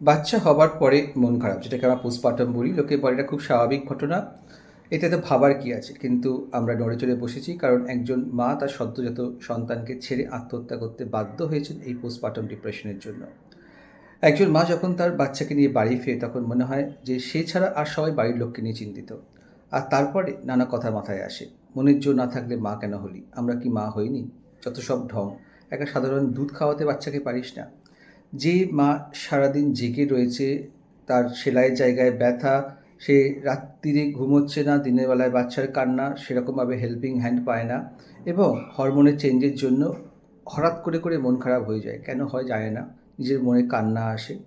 বাচ্চা হবার পরে মন খারাপ, যেটাকে আমরা পোস্টপার্টম বলি। লোকে বলে এটা খুব স্বাভাবিক ঘটনা। এটাতে ভাবার কি আছে? কিন্তু আমরা নড়ে চড়ে বসেছি, কারণ একজন মা তার সদ্যজাত সন্তানকে ছেড়ে আত্মহত্যা করতে বাধ্য হয়েছেন এই পোস্টপার্টম ডিপ্রেশনের জন্য। একজন মা যখন তার বাচ্চাকে নিয়ে বাড়ি ফেরে, তখন মনে হয় যে সে ছাড়া আর সবাই বাড়ির লোককে নিয়ে চিন্তিত। আর তারপরে নানা কথা মাথায় আসে। মনের জোর না থাকলে মা কেন হলি? আমরা কি মা হইনি? যত সব ঢং। একটা সাধারণ দুধ খাওয়াতে বাচ্চাকে পারিস না। যে মা সারাদিন জেগে রয়েছে, তার সেলাইয়ের জায়গায় ব্যথা, সে রাত্রিরে ঘুমোচ্ছে না, দিনের বেলায় বাচ্চার কান্না, সেরকমভাবে হেল্পিং হ্যান্ড পায় না এবং হরমোনের চেঞ্জের জন্য হঠাৎ করে করে মন খারাপ হয়ে যায়। কেন হয় জানে না, নিজের মনে কান্না আসে।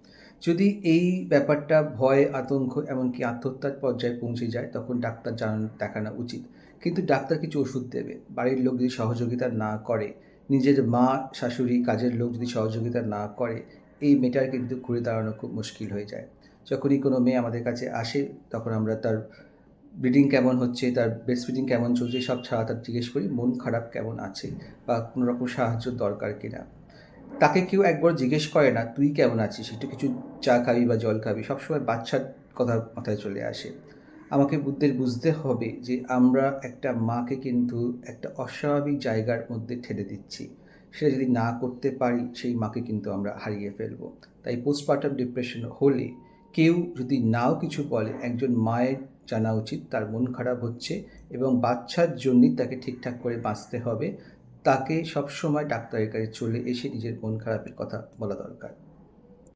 যদি এই ব্যাপারটা ভয়, আতঙ্ক, এমনকি আত্মহত্যার পর্যায়ে পৌঁছে যায়, তখন ডাক্তার জানানো দেখানো উচিত। কিন্তু ডাক্তার কিছু ওষুধ দেবে। বাড়ির লোক যদি সহযোগিতা না করে নিজের মা, শাশুড়ি, কাজের লোক যদি সহযোগিতা না করে, এই মেয়েটার কিন্তু ঘুরে দাঁড়ানো খুব মুশকিল হয়ে যায়। যখনই কোনো মেয়ে আমাদের কাছে আসে, তখন আমরা তার ব্রিডিং কেমন হচ্ছে, তার ব্রেস্ট ফিডিং কেমন চলছে, সব ছাড়া তার জিজ্ঞেস করি, মন খারাপ কেমন আছে? বা কোনো রকম সাহায্য দরকার কিনা তাকে কেউ একবার জিজ্ঞেস করে না, তুই কেমন আছিস? একটু কিছু চা খাবি বা জল খাবি? সবসময় বাচ্চার কথা মাথায় চলে আসে। আমাকে বুদ্ধের বুঝতে হবে যে আমরা একটা মাকে কিন্তু একটা অস্বাভাবিক জায়গার মধ্যে ঠেলে দিচ্ছি। সেটা যদি না করতে পারি, সেই মাকে কিন্তু আমরা হারিয়ে ফেলব। তাই পোস্টপার্টাম ডিপ্রেশন হলে কেউ যদি নাও কিছু বলে, একজন মায়ের জানা উচিত, তার মন খারাপ হচ্ছে এবং বাচ্চার জন্যই তাকে ঠিকঠাক করে বাঁচতে হবে, তাকে সবসময় ডাক্তারের কাছে চলে এসে নিজের মন খারাপের কথা বলা দরকার।